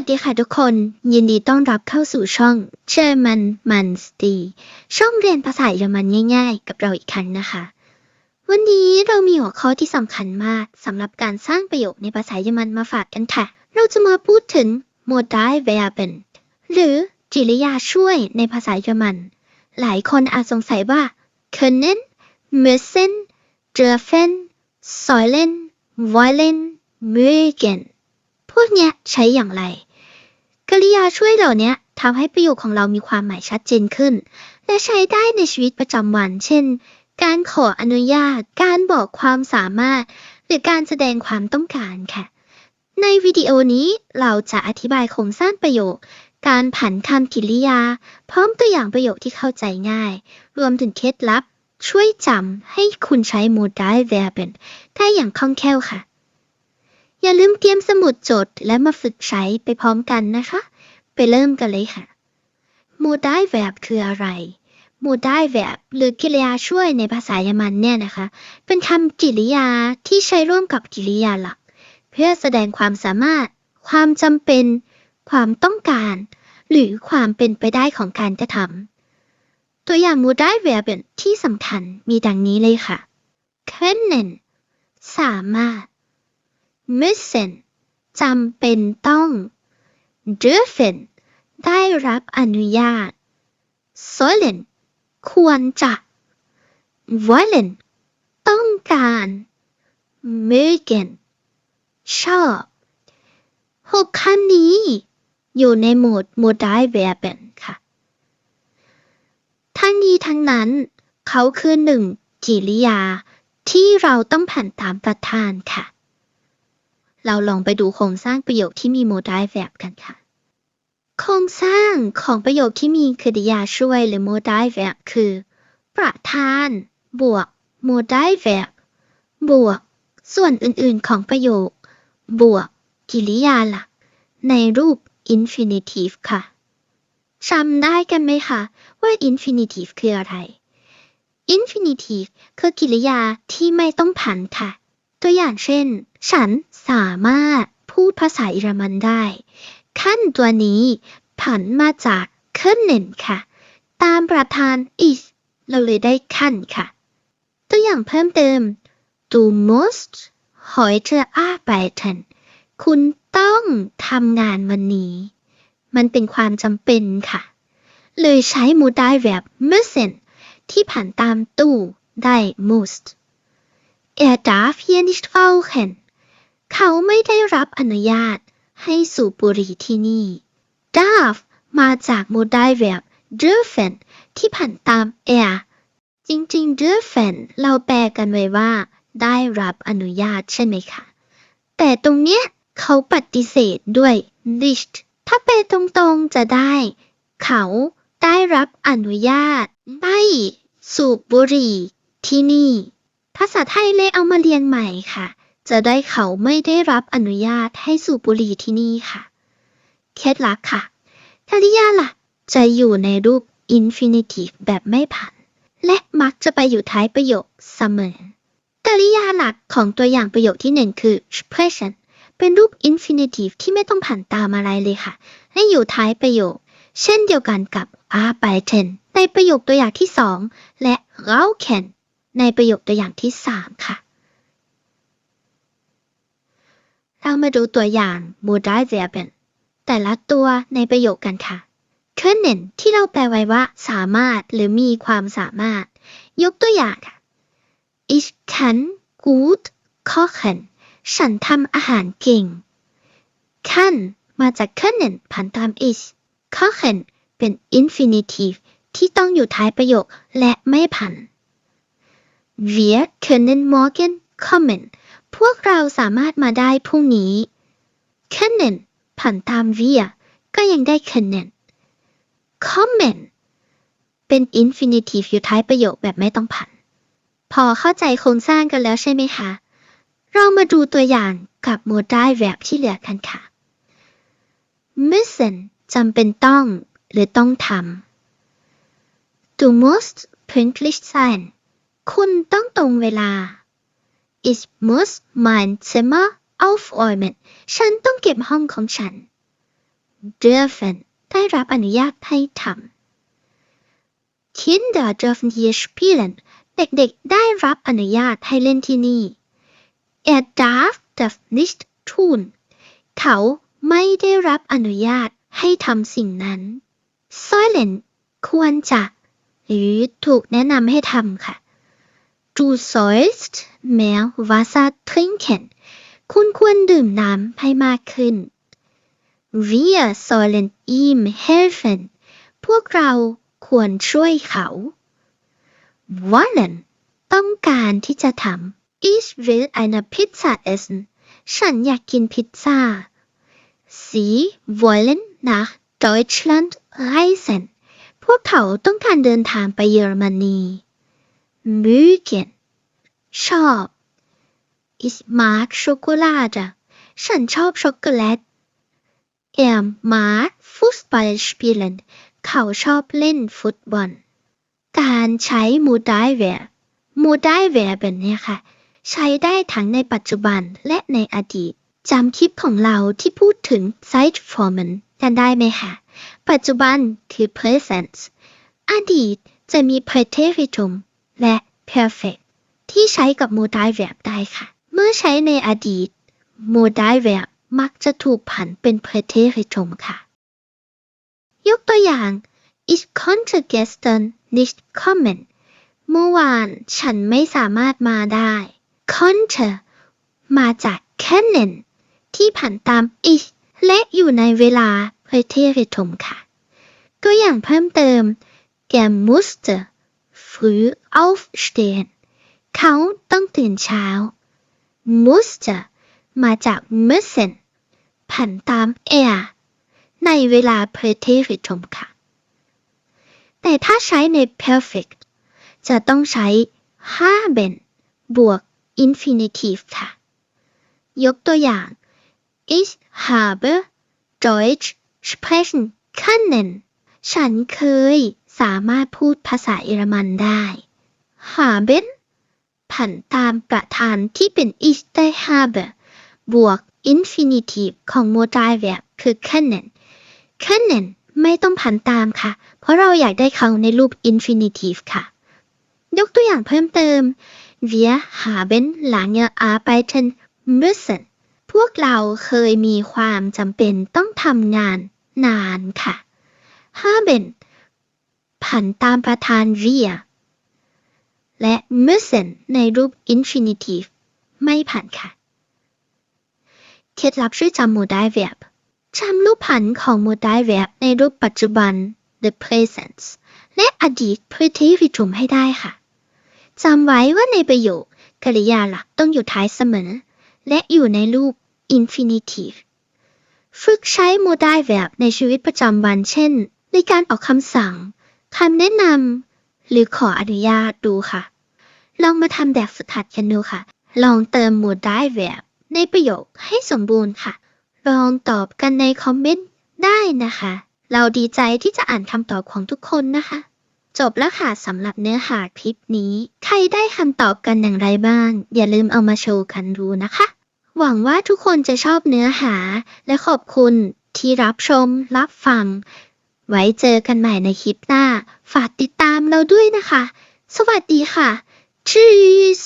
วัสดีค่ะทุกคน ยินดีต้อนรับเข้าสู่ช่อง German m a n s t y ช่องเรียนภาษาเยอรมันง่าย ๆ กับเราอีกครั้งนะคะ วันนี้เรามีหัวข้อที่สำคัญมากสำหรับการสร้างประโยคในภาษาเยอรมันมาฝากกันค่ะ เราจะมาพูดถึง modal verben หรือกริยาช่วยในภาษาเยอรมัน หลายคนอาจสงสัยว่า können müssen dürfen sollen wollen mögen พวกเนี้ยใช้อย่างไร กริยาช่วยเหล่านี้ทำให้ประโยคของเรามีความหมายชัดเจนขึ้น และใช้ได้ในชีวิตประจำวัน เช่น การขออนุญาต การบอกความสามารถ หรือการแสดงความต้องการค่ะ ในวิดีโอนี้เราจะอธิบายโครงสร้างประโยค การผันคำกริยา พร้อมตัวอย่างประโยคที่เข้าใจง่าย รวมถึงเคล็ดลับ ช่วยจำให้คุณใช้ modal Verb ได้อย่างคล่องแคล่วค่ะ อย่าลืมเตรียมสมุดจดและมาฝึกใช้ไปพร้อมกันนะคะ ไปเริ่มกันเลยค่ะ modal verb คืออะไร modal verb หรือกริยาช่วยในภาษาเยอรมันเนี่ยนะคะ เป็นคำกริยาที่ใช้ร่วมกับกริยาหลัก เพื่อแสดงความสามารถ ความจำเป็น ความต้องการ หรือความเป็นไปได้ของการกระทำตัวอย่าง modal verb ที่สำคัญมีดังนี้เลยค่ะ können สามารถ müssen จำเป็นต้อง dürfen ได้รับอนุญาต sollen ควรจะ wollen ต้องการ mögen ชอบหกคำนี้ อยู่ในโหมด modal verben ค่ะ ทั้งนี้ทั้งนั้น เขาคือหนึ่งกิริยาที่เราต้องผ่านตามประธานค่ะ เราลองไปดูโครงสร้างประโยคที่มี modal verb กันค่ะ โครงสร้างของประโยคที่มีกริยาช่วยหรือ modal verb คือ ประธาน บวก modal verb บวก ส่วนอื่นๆของประโยค บวก กิริยาหลัก ในรูป infinitive ค่ะจำได้กันไหมคะ ว่า infinitive คืออะไร infinitive คือกิริยาที่ไม่ต้องผันค่ะ ตัวอย่างเช่น ฉันสามารถพูดภาษาเยอรมันได้ ขั้นตัวนี้ผันมาจาก können ค่ะ ตามประธาน is เราเลยได้ขั้นค่ะ ตัวอย่างเพิ่มเติม du musst heute arbeiten คุณต้องทำงานวันนี้ มันเป็นความจำเป็นค่ะ เลยใช้ modal verb müssen ที่ผ่านตามตู้ได้ must er darf hier nicht rauchen เขาไม่ได้รับอนุญาต ให้สูบบุหรี่ที่นี่ darf มาจาก modal verb dürfen ที่ผ่านตาม er จริงๆ dürfen เราแปลกันไว้ว่า ได้รับอนุญาตใช่ไหมคะ แต่ตรงเนี้ยเขาปฏิเสธด้วย nicht ถ้าแปลตรงๆจะได้ เขาได้รับอนุญาต ไม่สูบบุหรี่ที่นี่ ภาษาไทยเลยเอามาเรียนใหม่ค่ะ จะได้เขาไม่ได้รับอนุญาตให้สูบบุหรี่ที่นี่ค่ะ เคล็ดลับค่ะกริยาลักจะอยู่ในรูป infinitive แบบไม่ผัน และมักจะไปอยู่ท้ายประโยคเสมอ กริยาหลักของตัวอย่างประโยคที่หนึ่งคือ sprechen เป็นรูป infinitive ที่ไม่ต้องผ่านตามอะไรเลยค่ะ ให้อยู่ท้ายประโยค เช่นเดียวกันกับ arbeiten ในประโยคตัวอย่างที่สองและ rauchen ในประโยคตัวอย่างที่สามค่ะ เรามาดูตัวอย่าง modal verben แต่ละตัวในประโยคกันค่ะ können ที่เราแปลไว้ว่า สามารถหรือมีความสามารถ ยกตัวอย่างค่ะ ich kann gut kochen ฉันทำอาหารเก่ง kann มาจาก können ผ่านตาม is kochen เป็น infinitive ที่ต้องอยู่ท้ายประโยคและไม่ผัน wir können morgen kommen พวกเราสามารถมาได้พรุ่งนี้ können ผ่านตาม wir ก็ยังได้ können kommen เป็น infinitive อยู่ท้ายประโยคแบบไม่ต้องผัน พอเข้าใจโครงสร้างกันแล้วใช่ไหมคะ เรามาดูตัวอย่างกับ modal verb ที่เหลือกันค่ะ müssen จำเป็นต้อง หรือต้องทำ Du musst pünktlich sein คุณต้องตรงเวลา Ich muss mein Zimmer aufräumen ฉันต้องเก็บห้องของฉัน dürfen ได้รับอนุญาตให้ทำ Kinder dürfen hier spielen เด็กๆ ได้รับอนุญาตให้เล่นที่นี่ Er darf das nicht tun เขาไม่ได้รับอนุญาตให้ทำสิ่งนั้น Sollen ควรจะ หรือถูกแนะนำให้ทำค่ะ Du sollst mehr Wasser trinken คุณควรดื่มน้ำให้มากขึ้น Wir sollen ihm helfen พวกเราควรช่วยเขา wollen ต้องการที่จะทำ Ich will eine Pizza essen ฉันอยากกินพิซซ่า Sie wollen nach Deutschland reisen พวกเขาต้องการเดินทางไปเยอรมนี mögen ชอบ Ich mag Schokolade ฉันชอบช็อกโกแลต Er mag Fußball spielen เขาชอบเล่นฟุตบอล การใช้มูได้แวร์มูได้แวร์แบบนี้ค่ะ ใช้ได้ทั้งในปัจจุบันและในอดีตจำคลิปของเราที่พูดถึง site formen กันได้ไหมคะปัจจุบันคือ present อดีตจะมี preteritum และ perfect ที่ใช้กับโมได้แวร์ได้ค่ะ เมื่อใช้ในอดีตโมได้แวร์มักจะถูกผันเป็น preteritum ค่ะ ยกตัวอย่าง Ich konnte gestern nicht kommen เมื่อวานฉันไม่สามารถมาได้ konnte มาจาก können ที่ผันตาม ich และอยู่ในเวลา preteritum ค่ะ ตัวอย่างเพิ่มเติม Er musste früh aufstehen เขาต้องตื่นเช้า musste มาจาก müssen ผันตาม er ในเวลา preteritum ค่ะ แต่ถ้าใช้ใน perfect จะต้องใช้ haben บวก infinitive ค่ะ ยกตัวอย่าง Ich habe Deutsch sprechen können ฉันเคย สามารถพูดภาษาเยอรมันได้ haben ผันตามประธานที่เป็น ich ได้ habe บวก infinitive ของ modal verb คือ können können ไม่ต้องผันตามค่ะ เพราะเราอยากได้เขาในรูป infinitive ค่ะ ยกตัวอย่างเพิ่มเติม Wir haben lange arbeiten müssen พวกเราเคยมีความจำเป็นต้องทำงานนานค่ะ haben ผันตามประธาน wir และ müssen ในรูป infinitive ไม่ผันค่ะ เคล็ดลับช่วยจำ modal verb จำรูปผันของ modal verb ในรูปปัจจุบัน the present และอดีต preteritum ให้ได้ค่ะ จำไว้ว่าในประโยคกริยาหลักต้องอยู่ท้ายเสมอ และอยู่ในรูป infinitive ฝึกใช้ modal verb ในชีวิตประจำวันเช่น ในการออกคำสั่ง คำแนะนำหรือขออนุญาตดูค่ะ ลองมาทำแบบฝึกหัดกันดูค่ะ ลองเติม modal verb ในประโยคให้สมบูรณ์ค่ะ ลองตอบกันในคอมเมนต์ได้นะคะ เราดีใจที่จะอ่านคำตอบของทุกคนนะคะ จบแล้วค่ะสำหรับเนื้อหาคลิปนี้ ใครได้คำตอบกันอย่างไรบ้าง อย่าลืมเอามาโชว์กันดูนะคะ หวังว่าทุกคนจะชอบเนื้อหาและขอบคุณที่รับชม รับฟัง ไว้เจอกันใหม่ในคลิปหน้า ฝากติดตามเราด้วยนะคะ สวัสดีค่ะ Cheers